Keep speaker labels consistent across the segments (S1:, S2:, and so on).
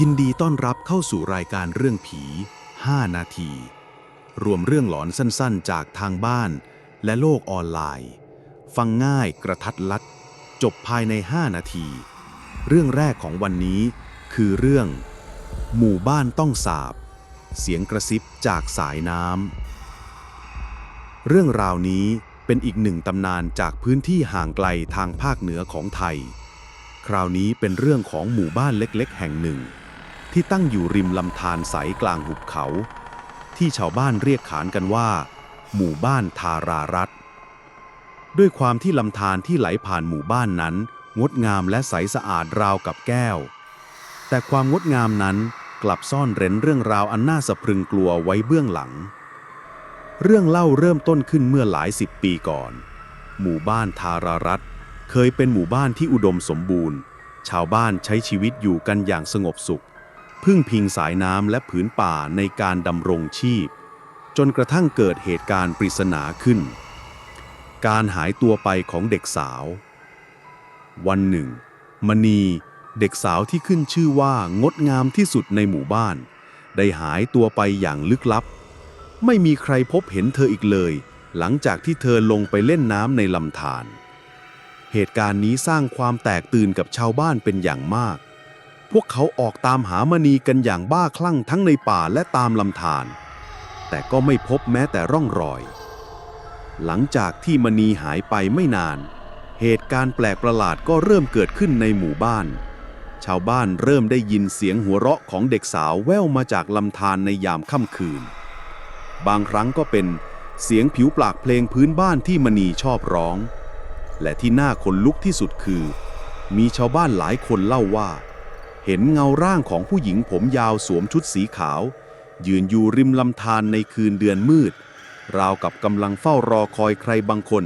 S1: ยินดีต้อนรับเข้าสู่รายการเรื่องผี 5 นาที รวมเรื่องหลอนสั้นๆ จากทางบ้านและโลกออนไลน์ ฟังง่ายกระทัดรัด จบภายใน 5 นาที เรื่องแรกของวันนี้คือเรื่อง หมู่บ้านต้องสาบ เสียงกระซิบจากสายน้ำ เรื่องราวนี้เป็นอีกหนึ่งตำนานจากพื้นที่ห่างไกลทางภาคเหนือของไทย คราวนี้เป็นเรื่องของหมู่บ้านเล็กๆ แห่งหนึ่ง ที่ตั้งอยู่ริมลำธารใสกลางหุบเขา ที่ชาวบ้านเรียกขานกันว่า หมู่บ้านทารารัตด้วยความที่ลำธารที่ไหลผ่านหมู่บ้านนั้น งดงามและใสสะอาดราวกับแก้ว แต่ความงดงามนั้นกลับซ่อนเร้นเรื่องราวอันน่าสะพรึงกลัวไว้เบื้องหลัง เรื่องเล่าเริ่มต้นขึ้นเมื่อหลายสิบปีก่อน หมู่บ้านทารารัต เคยเป็นหมู่บ้านที่อุดมสมบูรณ์ ชาวบ้านใช้ชีวิตอยู่กันอย่างสงบสุข พึ่งพิงสายน้ำและผืนป่าในการดำรงชีพ จนกระทั่งเกิดเหตุการณ์ปริศนาขึ้น การหายตัวไปของเด็กสาว วันหนึ่ง มณีเด็กสาวที่ขึ้นชื่อว่างดงามที่สุดในหมู่บ้าน ได้หายตัวไปอย่างลึกลับ ไม่มีใครพบเห็นเธออีกเลย หลังจากที่เธอลงไปเล่นน้ำในลำธาร เหตุการณ์นี้สร้างความแตกตื่นกับชาวบ้านเป็นอย่างมาก พวกเขาออกตามหามณีกันอย่างบ้าคลั่งทั้งในป่าและตามลำธารแต่ก็ไม่พบแม้แต่ร่องรอย หลังจากที่มณีหายไปไม่นาน เหตุการณ์แปลกประหลาดก็เริ่มเกิดขึ้นในหมู่บ้าน ชาวบ้านเริ่มได้ยินเสียงหัวเราะของเด็กสาวแว่วมาจากลำธารในยามค่ำคืน บางครั้งก็เป็นเสียงผิวปากเพลงพื้นบ้านที่มณีชอบร้อง และที่น่าขนลุกที่สุดคือ มีชาวบ้านหลายคนเล่าว่า เห็นเงาร่างของผู้หญิงผมยาวสวมชุดสีขาว ยืนอยู่ริมลำธารในคืนเดือนมืด ราวกับกำลังเฝ้ารอคอยใครบางคน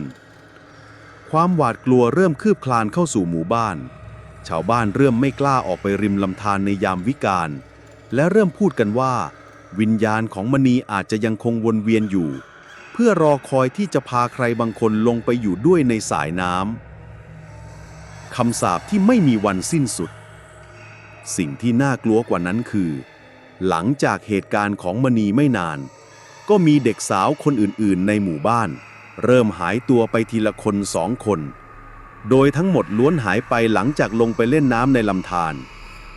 S1: ความหวาดกลัวเริ่มคืบคลานเข้าสู่หมู่บ้าน ชาวบ้านเริ่มไม่กล้าออกไปริมลำธารในยามวิกาลและเริ่มพูดกันว่า วิญญาณของมณีอาจจะยังคงวนเวียนอยู่ เพื่อรอคอยที่จะพาใครบางคนลงไปอยู่ด้วยในสายน้ำคำสาปที่ไม่มีวันสิ้นสุด สิ่งที่น่ากลัวกว่านั้นคือ หลังจากเหตุการณ์ของมณีไม่นาน ก็มีเด็กสาวคนอื่นๆ ในหมู่บ้าน เริ่มหายตัวไปทีละคนสองคน โดยทั้งหมดล้วนหายไปหลังจากลงไปเล่นน้ำในลำธาร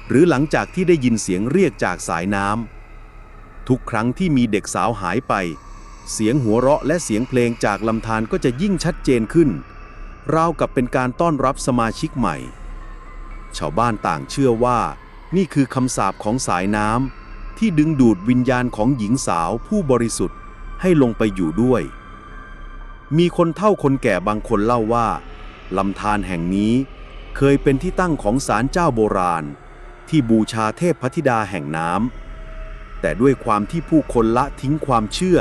S1: หรือหลังจากที่ได้ยินเสียงเรียกจากสายน้ำทุกครั้งที่มีเด็กสาวหายไป เสียงหัวเราะและเสียงเพลงจากลำธารก็จะยิ่งชัดเจนขึ้น ราวกับเป็นการต้อนรับสมาชิกใหม่ ชาวบ้านต่างเชื่อว่า นี่คือคำสาปของสายน้ำที่ดึงดูดวิญญาณของหญิงสาวผู้บริสุทธิ์ให้ลงไปอยู่ด้วย มีคนเฒ่าคนแก่บางคนเล่าว่าลำธารแห่งนี้เคยเป็นที่ตั้งของศาลเจ้าโบราณ ที่บูชาเทพพธิดาแห่งน้ำแต่ด้วยความที่ผู้คนละทิ้งความเชื่อ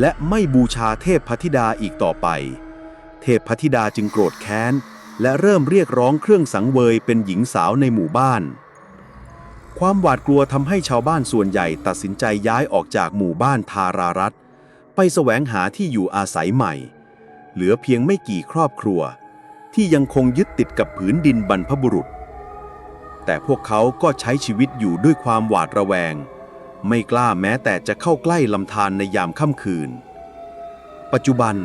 S1: และไม่บูชาเทพพธิดาอีกต่อไป เทพพธิดาจึงโกรธแค้น และเริ่มเรียกร้องเครื่องสังเวยเป็นหญิงสาวในหมู่บ้าน ความหวาดกลัวทำให้ชาวบ้านส่วนใหญ่ตัดสินใจย้ายออกจากหมู่บ้านทารารัตไปแสวงหาที่อยู่อาศัยใหม่ เหลือเพียงไม่กี่ครอบครัว ที่ยังคงยึดติดกับผืนดินบรรพบุรุษ แต่พวกเขาก็ใช้ชีวิตอยู่ด้วยความหวาดระแวง ไม่กล้าแม้แต่จะเข้าใกล้ลำธารในยามค่ำคืน ปัจจุบัน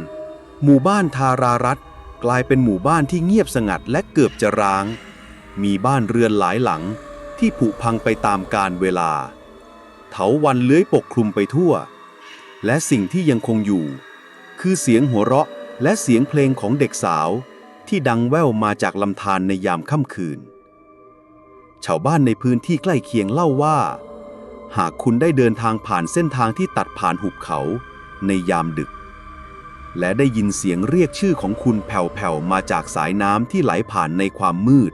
S1: หมู่บ้านทารารัตกลายเป็นหมู่บ้านที่เงียบสงัดและเกือบจะร้าง มีบ้านเรือนหลายหลังที่ผุพังไปตามกาลเวลา เถาวันเลื้อยปกคลุมไปทั่ว และสิ่งที่ยังคงอยู่ คือเสียงหัวเราะและเสียงเพลงของเด็กสาว ที่ดังแว่วมาจากลำธารในยามค่ำคืน ชาวบ้านในพื้นที่ใกล้เคียงเล่าว่า หากคุณได้เดินทางผ่านเส้นทางที่ตัดผ่านหุบเขาในยามดึก และได้ยินเสียงเรียกชื่อของคุณแผ่วๆมาจากสายน้ำที่ไหลผ่านในความมืด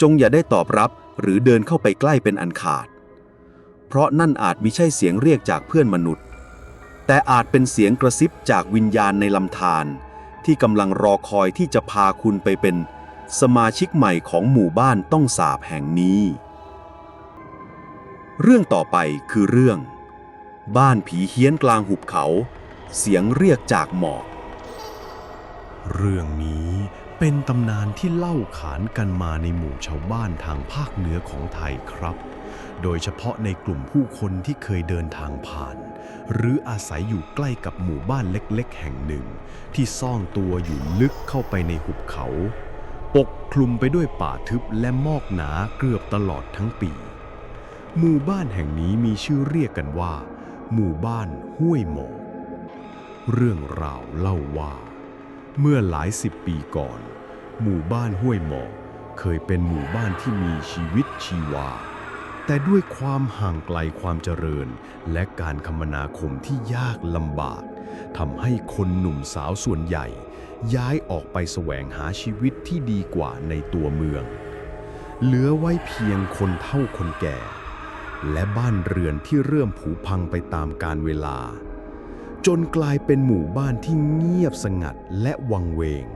S1: จงอย่าได้ตอบรับหรือเดินเข้าไปใกล้เป็นอันขาด เพราะนั่นอาจมิใช่เสียงเรียกจากเพื่อนมนุษย์ แต่อาจเป็นเสียงกระซิบจากวิญญาณในลำธารที่กำลังรอคอยที่จะพาคุณไปเป็นสมาชิกใหม่ของหมู่บ้านต้องสาบแห่งนี้ เรื่องต่อไปคือเรื่อง บ้านผีเฮี้ยนกลางหุบเขา เสียงเรียกจากหมอก
S2: เรื่องนี้
S1: เป็นตำนานที่เล่าขานกันมาในหมู่ชาวบ้านทางภาคเหนือของไทยครับ โดยเฉพาะในกลุ่มผู้คนที่เคยเดินทางผ่าน หรืออาศัยอยู่ใกล้กับหมู่บ้านเล็กๆ แห่งหนึ่ง ที่ซ่อนตัวอยู่ลึกเข้าไปในหุบเขา ปกคลุมไปด้วยป่าทึบและมอกหนาเกือบตลอดทั้งปี หมู่บ้านแห่งนี้มีชื่อเรียกกันว่า หมู่บ้านห้วยหมอกเรื่องราวเล่าว่า เมื่อหลายสิบปีก่อน หมู่บ้านห้วยหมอกเคยเป็นหมู่บ้านที่มีชีวิตชีวา แต่ด้วยความห่างไกลความเจริญ และการคมนาคมที่ยากลำบากทำให้คนหนุ่มสาวส่วนใหญ่ ย้ายออกไปแสวงหาชีวิตที่ดีกว่าในตัวเมือง เหลือไว้เพียงคนเฒ่าคนแก่ และบ้านเรือนที่เริ่มผุพังไปตามกาลเวลา จนกลายเป็นหมู่บ้านที่เงียบสงัดและวังเวง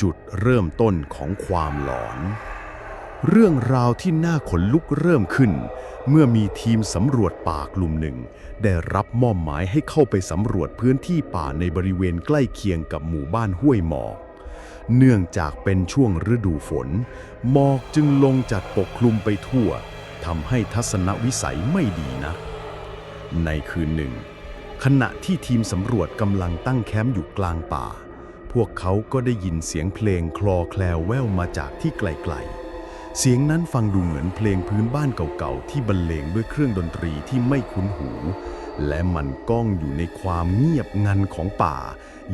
S1: จุดเริ่มต้นของความหลอน เรื่องราวที่น่าขนลุกเริ่มขึ้น เมื่อมีทีมสำรวจป่ากลุ่มหนึ่ง ได้รับมอบหมายให้เข้าไปสำรวจพื้นที่ป่าในบริเวณใกล้เคียงกับหมู่บ้านห้วยหมอกเนื่องจากเป็นช่วงฤดูฝน หมอกจึงลงจัดปกคลุมไปทั่ว ทำให้ทัศนวิสัยไม่ดีนักในคืนหนึ่ง ขณะที่ทีมสำรวจกำลังตั้งแคมป์อยู่กลางป่า พวกเขาก็ได้ยินเสียงเพลงคลอแคลวแว่วมาจากที่ไกลๆ เสียงนั้นฟังดูเหมือนเพลงพื้นบ้านเก่าๆ ที่บรรเลงด้วยเครื่องดนตรีที่ไม่คุ้นหู และมันก้องอยู่ในความเงียบงันของป่า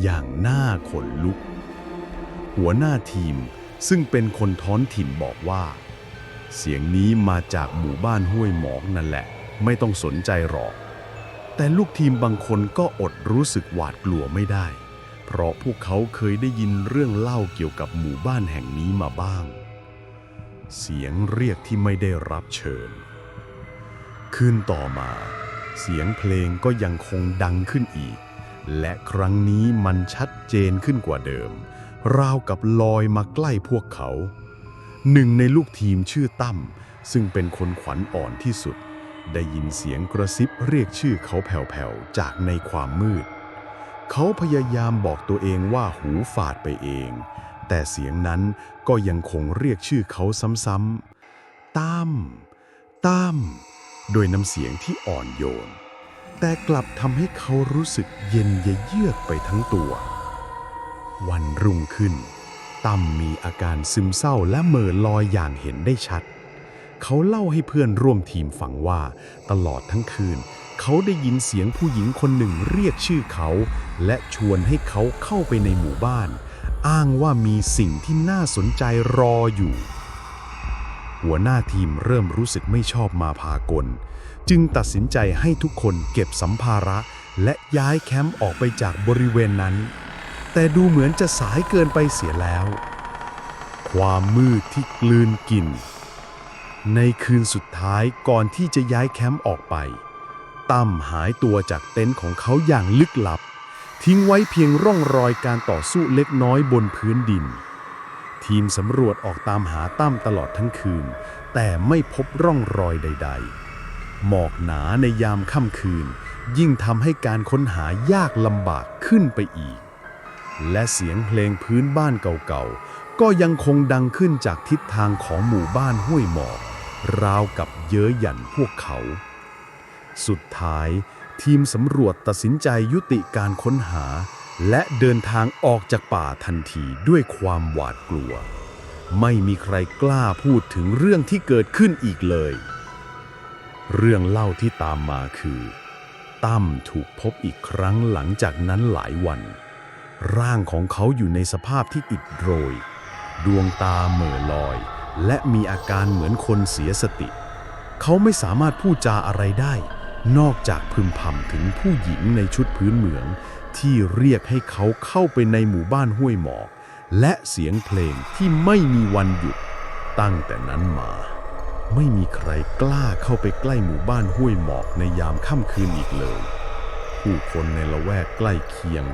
S1: อย่างน่าขนลุก หัวหน้าทีมซึ่งเป็นคนท้อนถิ่นบอกว่า เสียงนี้มาจากหมู่บ้านห้วยหมอกนั่นแหละ ไม่ต้องสนใจหรอก แต่ลูกทีมบางคนก็อดรู้สึกหวาดกลัวไม่ได้ เพราะพวกเขาเคยได้ยินเรื่องเล่าเกี่ยวกับหมู่บ้านแห่งนี้มาบ้าง เสียงเรียกที่ไม่ได้รับเชิญ คืนต่อมา เสียงเพลงก็ยังคงดังขึ้นอีก และครั้งนี้มันชัดเจนขึ้นกว่าเดิม ราวกับลอยมาใกล้พวกเขา หนึ่งในลูกทีมชื่อตั้มซึ่งเป็นคนขวัญอ่อนที่สุด ได้ยินเสียงกระซิบเรียกชื่อเขาแผ่วๆ จากในความมืด เขาพยายามบอกตัวเองว่าหูฝาดไปเอง แต่เสียงนั้นก็ยังคงเรียกชื่อเขาซ้ำๆตั้มตั้มโดยน้ำเสียงที่อ่อนโยน แต่กลับทำให้เขารู้สึกเย็นเยือกไปทั้งตัว วันรุ่งขึ้น ตั้มมีอาการซึมเศร้าและเม่อลอยอย่างเห็นได้ชัด เขาเล่าให้เพื่อนร่วมทีมฟังว่า ตลอดทั้งคืน เขาได้ยินเสียงผู้หญิงคนหนึ่งเรียกชื่อเขา และชวนให้เขาเข้าไปในหมู่บ้าน อ้างว่ามีสิ่งที่น่าสนใจรออยู่ หัวหน้าทีมเริ่มรู้สึกไม่ชอบมาพากล จึงตัดสินใจให้ทุกคนเก็บสัมภาระ และย้ายแคมป์ออกไปจากบริเวณนั้น แต่ดูเหมือนจะสายเกินไปเสียแล้ว ความมืดที่กลืนกิน ในคืนสุดท้ายก่อนที่จะย้ายแคมป์ออกไป ตั้มหายตัวจากเต็นท์ของเขาอย่างลึกลับ ทิ้งไว้เพียงร่องรอยการต่อสู้เล็กน้อยบนพื้นดิน ทีมสำรวจออกตามหาตั้มตลอดทั้งคืน แต่ไม่พบร่องรอยใด ๆ หมอกหนาในยามค่ำคืน ยิ่งทำให้การค้นหายากลำบากขึ้นไปอีก และเสียงเพลงพื้นบ้านเก่าๆ ก็ยังคงดังขึ้นจากทิศทางของหมู่บ้านห้วยหมอก ราวกับเย้ยหยันพวกเขา สุดท้าย ทีมสำรวจตัดสินใจยุติการค้นหา และเดินทางออกจากป่าทันทีด้วยความหวาดกลัว ไม่มีใครกล้าพูดถึงเรื่องที่เกิดขึ้นอีกเลย เรื่องเล่าที่ตามมาคือตั้มถูกพบอีกครั้งหลังจากนั้นหลายวัน ร่างของเขาอยู่ในสภาพที่อิดโรย ดวงตาเหม่อลอย และมีอาการเหมือนคนเสียสติ เขาไม่สามารถพูดจาอะไรได้ นอกจากพึมพำถึงผู้หญิงในชุดพื้นเมือง ที่เรียกให้เขาเข้าไปในหมู่บ้านห้วยหมอก และเสียงเพลงที่ไม่มีวันหยุด ตั้งแต่นั้นมา ไม่มีใครกล้าเข้าไปใกล้หมู่บ้านห้วยหมอกในยามค่ำคืนอีกเลย ผู้คนในละแวกใกล้เคียง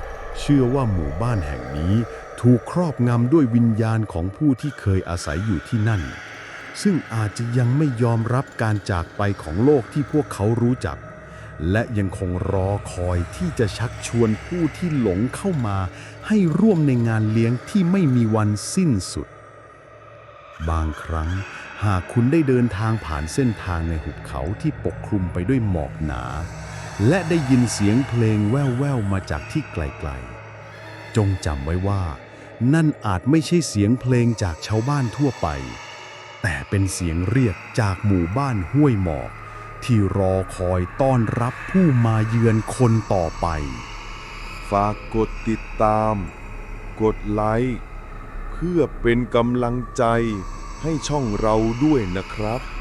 S1: เชื่อว่าหมู่บ้านแห่งนี้ถูกครอบงำด้วยวิญญาณของผู้ที่เคยอาศัยอยู่ที่นั่น ซึ่งอาจจะยังไม่ยอมรับการจากไปของโลกที่พวกเขารู้จัก และยังคงรอคอยที่จะชักชวนผู้ที่หลงเข้ามา ให้ร่วมในงานเลี้ยงที่ไม่มีวันสิ้นสุด บางครั้งหากคุณได้เดินทางผ่านเส้นทางในหุบเขาที่ปกคลุมไปด้วยหมอกหนา และได้ยินเสียงเพลงแว่วๆมาจากที่ไกลๆ จงจำไว้ว่า นั่นอาจไม่ใช่เสียงเพลงจากชาวบ้านทั่วไป แต่เป็นเสียงเรียกจากหมู่บ้านห้วยหมอก ที่รอคอยต้อนรับผู้มาเยือนคนต่อไป
S2: ฝากกดติดตาม กดไลค์เพื่อเป็นกำลังใจให้ช่องเราด้วยนะครับ